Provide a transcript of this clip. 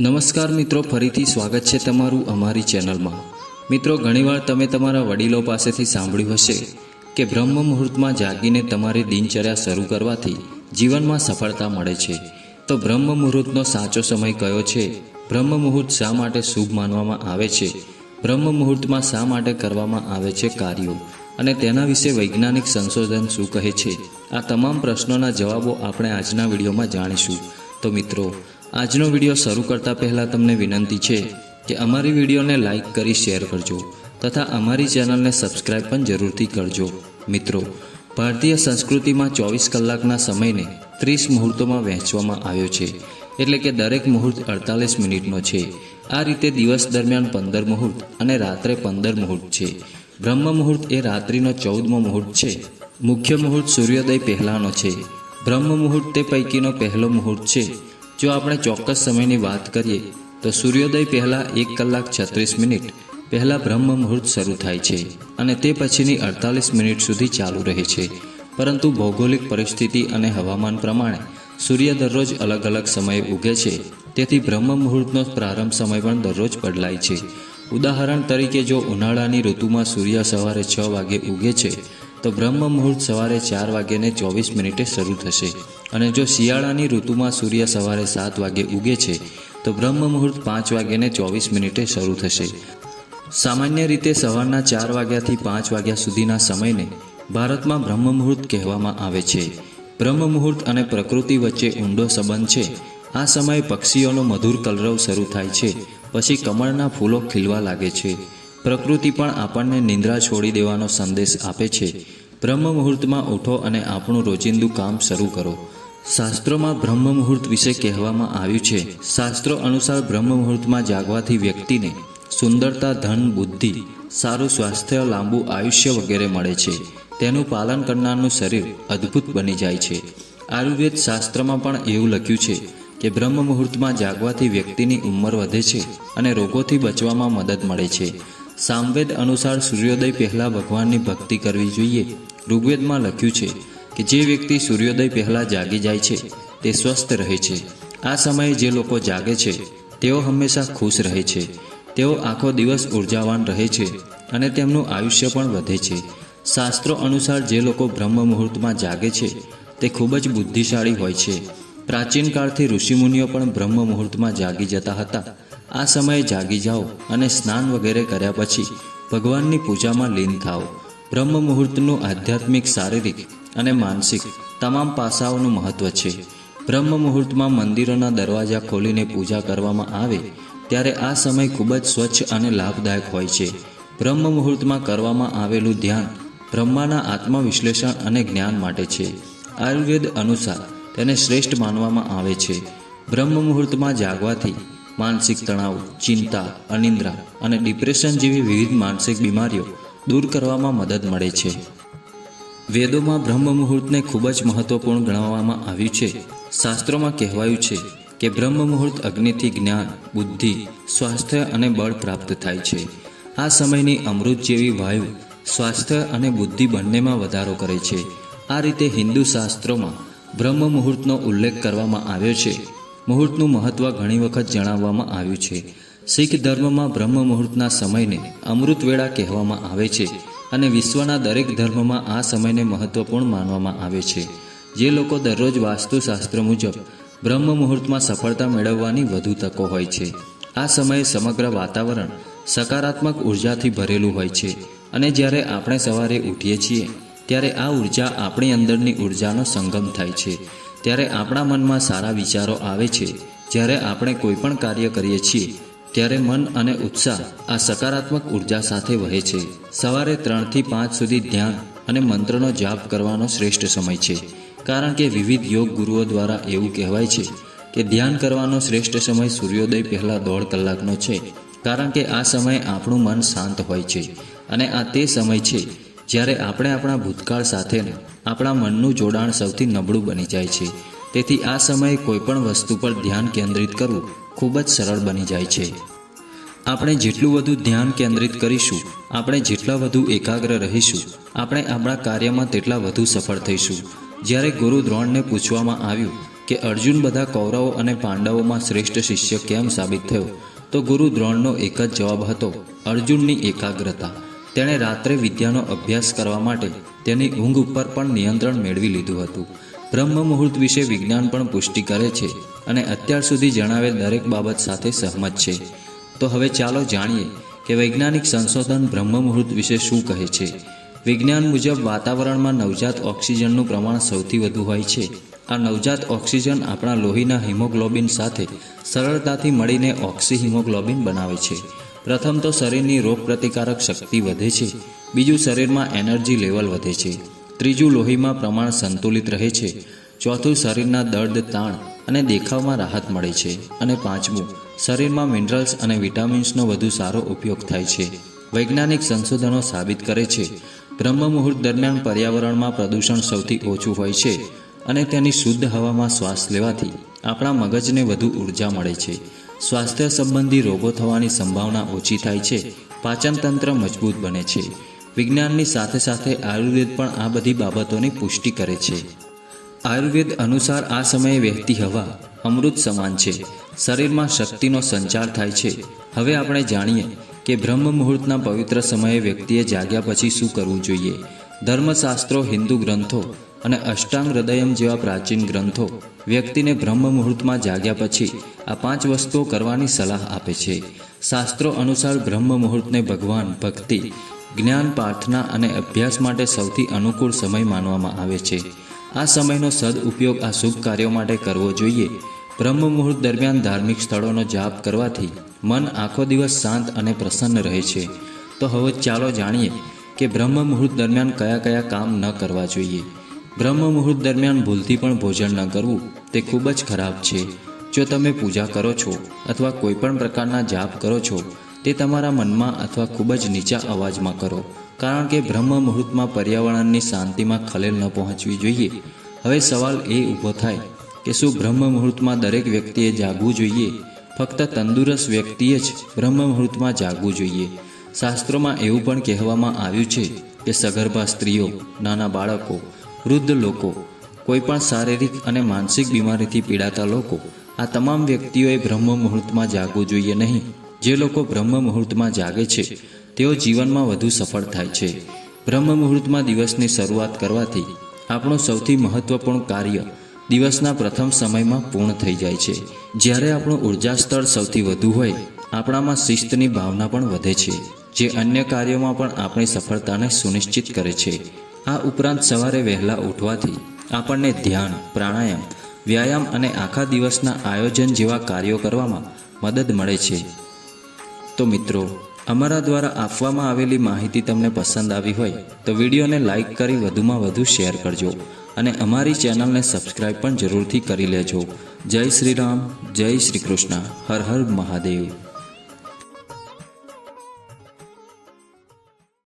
નમસ્કાર મિત્રો, ફરીથી સ્વાગત છે તમારું અમારી ચેનલમાં. મિત્રો, ઘણીવાર તમે તમારા વડીલો પાસેથી સાંભળ્યું હશે કે બ્રહ્મ મુહૂર્તમાં જાગીને તમારી દિનચર્યા શરૂ કરવાથી જીવનમાં સફળતા મળે છે. તો બ્રહ્મ મુહૂર્તનો સાચો સમય કયો છે? બ્રહ્મ મુહૂર્ત શા માટે શુભ માનવામાં આવે છે? બ્રહ્મ મુહૂર્તમાં શા માટે કરવામાં આવે છે કાર્યો? અને તેના વિશે વૈજ્ઞાનિક સંશોધન શું કહે છે? આ તમામ પ્રશ્નોના જવાબો આપણે આજના વિડીયોમાં જાણીશું. તો મિત્રો આજનો વીડિયો શરૂ કરતા પહેલાં તમને વિનંતી છે કે અમારી વિડીયોને લાઇક કરી શેર કરજો તથા અમારી ચેનલને સબસ્ક્રાઈબ પણ જરૂરથી કરજો. મિત્રો, ભારતીય સંસ્કૃતિમાં ચોવીસ કલાકના સમયને ત્રીસ મુહૂર્તોમાં વહેંચવામાં આવ્યો છે. એટલે કે દરેક મુહૂર્ત અડતાલીસ મિનિટનો છે. આ રીતે દિવસ દરમિયાન પંદર મુહૂર્ત અને રાત્રે પંદર મુહૂર્ત છે. બ્રહ્મ મુહૂર્ત એ રાત્રિનો ચૌદમો મુહૂર્ત છે. મુખ્ય મુહૂર્ત સૂર્યોદય પહેલાંનો છે. બ્રહ્મ મુહૂર્ત તે પૈકીનો પહેલો મુહૂર્ત છે. જો આપણે ચોક્કસ સમયની વાત કરીએ, તો સૂર્યોદય પહેલાં એક કલાક છત્રીસ મિનિટ, પહેલાં બ્રહ્મ મુહૂર્ત શરૂ થાય છે અને તે પછીની અડતાલીસ મિનિટ સુધી ચાલુ રહે છે. પરંતુ ભૌગોલિક પરિસ્થિતિ અને હવામાન પ્રમાણે, સૂર્ય દરરોજ અલગ અલગ સમયે ઉગે છે. તેથી બ્રહ્મ મુહૂર્તનો પ્રારંભ સમય પણ દરરોજ બદલાય છે. ઉદાહરણ તરીકે જો ઉનાળાની ઋતુમાં સૂર્ય સવારે છ વાગે ઉગે છે, તો બ્રહ્મ મુહૂર્ત સવારે ચાર વાગ્યાને ચોવીસ મિનિટે શરૂ થશે. અને જો શિયાળાની ઋતુમાં સૂર્ય સવારે સાત વાગે ઉગે છે, તો બ્રહ્મ મુહૂર્ત પાંચ વાગ્યાને ચોવીસ મિનિટે શરૂ થશે. સામાન્ય રીતે સવારના ચાર વાગ્યાથી પાંચ વાગ્યા સુધીના સમયને ભારતમાં બ્રહ્મ મુહૂર્ત કહેવામાં આવે છે. બ્રહ્મ મુહૂર્ત અને પ્રકૃતિ વચ્ચે ઊંડો સંબંધ છે. આ સમયે પક્ષીઓનો મધુર કલરવ શરૂ થાય છે, પછી કમળના ફૂલો ખીલવા લાગે છે. પ્રકૃતિ પણ આપણને નિંદ્રા છોડી દેવાનો સંદેશ આપે છે. બ્રહ્મ મુહૂર્તમાં ઉઠો અને આપણું રોજિંદુ કામ શરૂ કરો. શાસ્ત્રોમાં બ્રહ્મ મુહૂર્ત વિશે કહેવામાં આવ્યું છે. શાસ્ત્રો અનુસાર બ્રહ્મ મુહૂર્તમાં જાગવાથી વ્યક્તિને સુંદરતા, ધન, બુદ્ધિ, સારું સ્વાસ્થ્ય, લાંબુ આયુષ્ય વગેરે મળે છે. તેનું પાલન કરનારનું શરીર અદ્ભુત બની જાય છે. આયુર્વેદ શાસ્ત્રમાં પણ એવું લખ્યું છે કે બ્રહ્મ મુહૂર્તમાં જાગવાથી વ્યક્તિની ઉંમર વધે છે અને રોગોથી બચવામાં મદદ મળે છે. સામવેદ અનુસાર સૂર્યોદય પહેલાં ભગવાનની ભક્તિ કરવી જોઈએ. ઋગ્વેદમાં લખ્યું છે કે જે વ્યક્તિ સૂર્યોદય પહેલાં જાગી જાય છે, તે સ્વસ્થ રહે છે. આ સમયે જે લોકો જાગે છે, તેઓ હંમેશા ખુશ રહે છે. તેઓ આખો દિવસ ઉર્જાવાન રહે છે અને તેમનું આયુષ્ય પણ વધે છે. શાસ્ત્રો અનુસાર જે લોકો બ્રહ્મ મુહૂર્તમાં જાગે છે, તે ખૂબ જ બુદ્ધિશાળી હોય છે. પ્રાચીન કાળથી ઋષિમુનિઓ પણ બ્રહ્મ મુહૂર્તમાં જાગી જતા હતા. આ સમયે જાગી જાઓ અને સ્નાન વગેરે કર્યા પછી ભગવાનની પૂજામાં લીન થાઓ. બ્રહ્મ મુહૂર્તનું આધ્યાત્મિક, શારીરિક અને માનસિક તમામ પાસાઓનું મહત્વ છે. બ્રહ્મ મુહૂર્તમાં મંદિરોના દરવાજા ખોલીને પૂજા કરવામાં આવે ત્યારે આ સમય ખૂબ જ સ્વચ્છ અને લાભદાયક હોય છે. બ્રહ્મ મુહૂર્તમાં કરવામાં આવેલું ધ્યાન બ્રહ્માના આત્મવિશ્લેષણ અને જ્ઞાન માટે છે. આયુર્વેદ અનુસાર તેને શ્રેષ્ઠ માનવામાં આવે છે. બ્રહ્મ મુહૂર્તમાં જાગવાથી માનસિક તણાવ, ચિંતા, અનિદ્રા અને ડિપ્રેશન જેવી વિવિધ માનસિક બીમારીઓ દૂર કરવામાં મદદ મળે છે. વેદોમાં બ્રહ્મ મુહૂર્તને ખૂબ જ મહત્વપૂર્ણ ગણાવવામાં આવ્યું છે. શાસ્ત્રોમાં કહેવાયું છે કે બ્રહ્મ મુહૂર્ત અગ્નિથી જ્ઞાન, બુદ્ધિ, સ્વાસ્થ્ય અને બળ પ્રાપ્ત થાય છે. આ સમયની અમૃત જેવી વાયુ, સ્વાસ્થ્ય અને બુદ્ધિ બંનેમાં વધારો કરે છે. આ રીતે હિન્દુ શાસ્ત્રોમાં બ્રહ્મ મુહૂર્તનો ઉલ્લેખ કરવામાં આવ્યો છે. મુહૂર્તનું મહત્વ ઘણી વખત જણાવવામાં આવ્યું છે. શીખ ધર્મમાં બ્રહ્મ મુહૂર્તના સમયને અમૃત વેળા કહેવામાં આવે છે અને વિશ્વના દરેક ધર્મમાં આ સમયને મહત્વપૂર્ણ માનવામાં આવે છે. જે લોકો દરરોજ વાસ્તુશાસ્ત્ર મુજબ બ્રહ્મ મુહૂર્તમાં સફળતા મેળવવાની વધુ તકો હોય છે. આ સમયે સમગ્ર વાતાવરણ સકારાત્મક ઉર્જાથી ભરેલું હોય છે અને જ્યારે આપણે સવારે ઉઠીએ છીએ, ત્યારે આ ઊર્જા આપણી અંદરની ઉર્જાનો સંગમ થાય છે. ત્યારે આપણા મનમાં સારા વિચારો આવે છે. જ્યારે આપણે કોઈ પણ કાર્ય કરીએ છીએ, ત્યારે મન અને ઉત્સાહ આ સકારાત્મક ઊર્જા સાથે વહે છે. સવારે ત્રણથી પાંચ સુધી ધ્યાન અને મંત્રનો જાપ કરવાનો શ્રેષ્ઠ સમય છે. કારણ કે વિવિધ યોગ ગુરુઓ દ્વારા એવું કહેવાય છે કે ધ્યાન કરવાનો શ્રેષ્ઠ સમય સૂર્યોદય પહેલાં દોઢ કલાકનો છે. કારણ કે આ સમયે આપણું મન શાંત હોય છે. અને આ તે સમય છે જ્યારે આપણે આપણા ભૂતકાળ સાથેના આપણા મનનું જોડાણ સૌથી નબળું બની જાય છે. તેથી આ સમયે કોઈપણ વસ્તુ પર ધ્યાન કેન્દ્રિત કરવું ખૂબ જ સરળ બની જાય છે. આપણે જેટલું વધુ ધ્યાન કેન્દ્રિત કરીશું, આપણે જેટલા વધુ એકાગ્ર રહીશું, આપણે આપણા કાર્યમાં તેટલા વધુ સફળ થઈશું. જ્યારે ગુરુ દ્રોણને પૂછવામાં આવ્યું કે અર્જુન બધા કૌરવો અને પાંડવોમાં શ્રેષ્ઠ શિષ્ય કેમ સાબિત થયો, તો ગુરુ દ્રોણનો એક જ જવાબ હતો, અર્જુનની એકાગ્રતા. તેણે રાત્રે વિદ્યાનો અભ્યાસ કરવા માટે તેની ઊંઘ ઉપર પણ નિયંત્રણ મેળવી લીધું હતું. બ્રહ્મ મુહૂર્ત વિશે વિજ્ઞાન પણ પુષ્ટિ કરે છે અને અત્યાર સુધી જણાવેલ દરેક બાબત સાથે સહમત છે. તો હવે ચાલો જાણીએ કે વૈજ્ઞાનિક સંશોધન બ્રહ્મ મુહૂર્ત વિશે શું કહે છે. વિજ્ઞાન મુજબ વાતાવરણમાં નવજાત ઓક્સિજનનું પ્રમાણ સૌથી વધુ હોય છે. આ નવજાત ઓક્સિજન આપણા લોહીના હિમોગ્લોબિન સાથે સરળતાથી મળીને ઓક્સી હિમોગ્લોબિન બનાવે છે. પ્રથમ તો શરીરની રોગપ્રતિકારક શક્તિ વધે છે. બીજું શરીરમાં એનર્જી લેવલ વધે છે. ત્રીજું લોહીમાં પ્રમાણ સંતુલિત રહે છે. ચોથું શરીરના દર્દ, તાણ અને દેખાવમાં રાહત મળે છે. અને પાંચમું, શરીરમાં મિનરલ્સ અને વિટામિન્સનો વધુ સારો ઉપયોગ થાય છે. વૈજ્ઞાનિક સંશોધનો સાબિત કરે છે. બ્રહ્મ મુહૂર્ત દરમિયાન પર્યાવરણમાં પ્રદૂષણ સૌથી ઓછું હોય છે અને તેની શુદ્ધ હવામાં શ્વાસ લેવાથી આપણા મગજને વધુ ઊર્જા મળે છે. સ્વાસ્થ્ય સંબંધી રોગો થવાની સંભાવના ઓછી થાય છે. પાચનતંત્ર મજબૂત બને છે. વિજ્ઞાનની સાથે સાથે આયુર્વેદ પણ આ બધી બાબતોની પુષ્ટિ કરે છે. આયુર્વેદ અનુસાર આ સમયે વહેતી હવા અમૃત સમાન છે. શરીરમાં શક્તિનો સંચાર થાય છે. હવે આપણે જાણીએ કે બ્રહ્મ મુહૂર્તના પવિત્ર સમયે વ્યક્તિએ જાગ્યા પછી શું કરવું જોઈએ. ધર્મશાસ્ત્રો, હિન્દુ ગ્રંથો અને અષ્ટાંગ હૃદયમ જેવા પ્રાચીન ગ્રંથો વ્યક્તિને બ્રહ્મ મુહૂર્તમાં જાગ્યા પછી આ પાંચ વસ્તુઓ કરવાની સલાહ આપે છે. શાસ્ત્રો અનુસાર બ્રહ્મ મુહૂર્તને ભગવાન, ભક્તિ જ્ઞાન પ્રાર્થના અને અભ્યાસ માટે સૌથી અનુકૂળ સમય માનવામાં આવે છે. આ સમયનો સદઉપયોગ આ શુભ કાર્યો માટે કરવો જોઈએ. બ્રહ્મ મુહૂર્ત દરમિયાન ધાર્મિક સ્થળોનો જાપ કરવાથી મન આખો દિવસ શાંત અને પ્રસન્ન રહે છે. તો હવે ચાલો જાણીએ કે બ્રહ્મ મુહૂર્ત દરમિયાન કયા કયા કામ ન કરવા જોઈએ. બ્રહ્મ મુહૂર્ત દરમિયાન ભૂલથી પણ ભોજન ન કરવું, તે ખૂબ જ ખરાબ છે. જો તમે પૂજા કરો છો અથવા કોઈ પણ પ્રકારના જાપ કરો છો તે તમારા મનમાં અથવા ખૂબ જ નીચા અવાજમાં કરો. કારણ કે બ્રહ્મ મુહૂર્તમાં પર્યાવરણની શાંતિમાં ખલેલ ન પહોંચવી જોઈએ. હવે સવાલ એ ઊભો થાય કે શું બ્રહ્મ મુહૂર્તમાં દરેક વ્યક્તિએ જાગવું જોઈએ? ફક્ત તંદુરસ્ત વ્યક્તિએ જ બ્રહ્મ મુહૂર્તમાં જાગવું જોઈએ. શાસ્ત્રોમાં એવું પણ કહેવામાં આવ્યું છે કે સગર્ભા સ્ત્રીઓ, નાના બાળકો, વૃદ્ધ લોકો, કોઈપણ શારીરિક અને માનસિક બીમારીથી પીડાતા લોકો, આ તમામ વ્યક્તિઓએ બ્રહ્મ મુહૂર્તમાં જાગવું જોઈએ નહીં. જે લોકો બ્રહ્મ મુહૂર્તમાં જાગે છે, તેઓ જીવનમાં વધુ સફળ થાય છે. બ્રહ્મ મુહૂર્તમાં દિવસની શરૂઆત કરવાથી આપણું સૌથી મહત્વપૂર્ણ કાર્ય દિવસના પ્રથમ સમયમાં પૂર્ણ થઈ જાય છે. જ્યારે આપણું ઊર્જા સ્તર સૌથી વધુ હોય, આપણામાં શિસ્તની ભાવના પણ વધે છે, જે અન્ય કાર્યોમાં પણ આપણી સફળતાને સુનિશ્ચિત કરે છે. આ ઉપરાંત સવારે વહેલા ઉઠવાથી આપણને ધ્યાન, પ્રાણાયામ, વ્યાયામ અને આખા દિવસના આયોજન જેવા કાર્યો કરવામાં મદદ મળે છે. તો મિત્રો, અમારા દ્વારા આપવામાં આવેલી માહિતી તમને પસંદ આવી હોય, તો વિડીયોને લાઇક કરી વધુમાં વધુ શેર કરજો અને અમારી ચેનલને સબસ્ક્રાઈબ પણ જરૂરથી કરી લેજો. જય શ્રી રામ, જય શ્રી કૃષ્ણ, હર હર મહાદેવ.